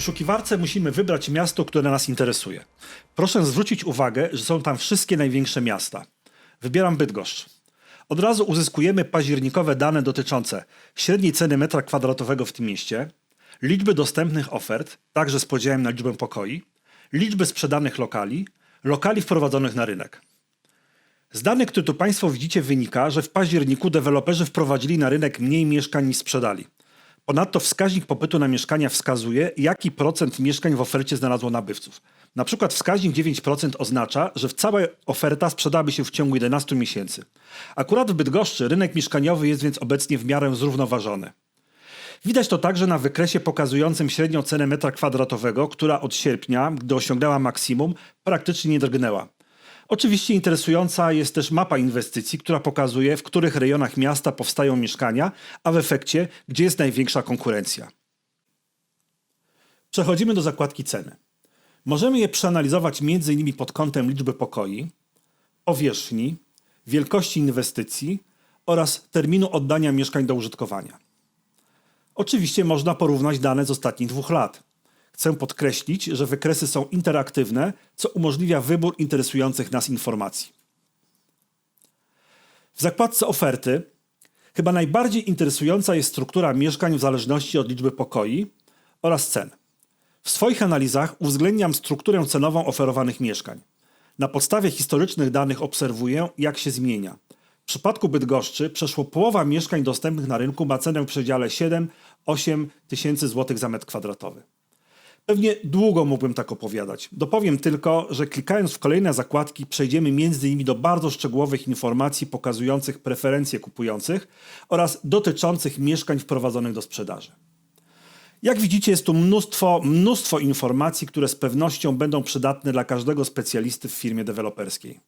wyszukiwarce musimy wybrać miasto, które nas interesuje. Proszę zwrócić uwagę, że są tam wszystkie największe miasta. Wybieram Bydgoszcz. Od razu uzyskujemy październikowe dane dotyczące średniej ceny metra kwadratowego w tym mieście, liczby dostępnych ofert, także z podziałem na liczbę pokoi, liczby sprzedanych lokali, lokali wprowadzonych na rynek. Z danych, które tu Państwo widzicie, wynika, że w październiku deweloperzy wprowadzili na rynek mniej mieszkań niż sprzedali. Ponadto wskaźnik popytu na mieszkania wskazuje, jaki procent mieszkań w ofercie znalazło nabywców. Na przykład wskaźnik 9% oznacza, że cała oferta sprzedałaby się w ciągu 11 miesięcy. Akurat w Bydgoszczy rynek mieszkaniowy jest więc obecnie w miarę zrównoważony. Widać to także na wykresie pokazującym średnią cenę metra kwadratowego, która od sierpnia, gdy osiągnęła maksimum, praktycznie nie drgnęła. Oczywiście interesująca jest też mapa inwestycji, która pokazuje, w których rejonach miasta powstają mieszkania, a w efekcie, gdzie jest największa konkurencja. Przechodzimy do zakładki ceny. Możemy je przeanalizować m.in. pod kątem liczby pokoi, powierzchni, wielkości inwestycji oraz terminu oddania mieszkań do użytkowania. Oczywiście można porównać dane z ostatnich dwóch lat. Chcę podkreślić, że wykresy są interaktywne, co umożliwia wybór interesujących nas informacji. W zakładce oferty chyba najbardziej interesująca jest struktura mieszkań w zależności od liczby pokoi oraz cen. W swoich analizach uwzględniam strukturę cenową oferowanych mieszkań. Na podstawie historycznych danych obserwuję, jak się zmienia. W przypadku Bydgoszczy przeszło połowa mieszkań dostępnych na rynku ma cenę w przedziale 7-8 tysięcy złotych za metr kwadratowy. Pewnie długo mógłbym tak opowiadać. Dopowiem tylko, że klikając w kolejne zakładki przejdziemy między innymi do bardzo szczegółowych informacji pokazujących preferencje kupujących oraz dotyczących mieszkań wprowadzonych do sprzedaży. Jak widzicie, jest tu mnóstwo, mnóstwo informacji, które z pewnością będą przydatne dla każdego specjalisty w firmie deweloperskiej.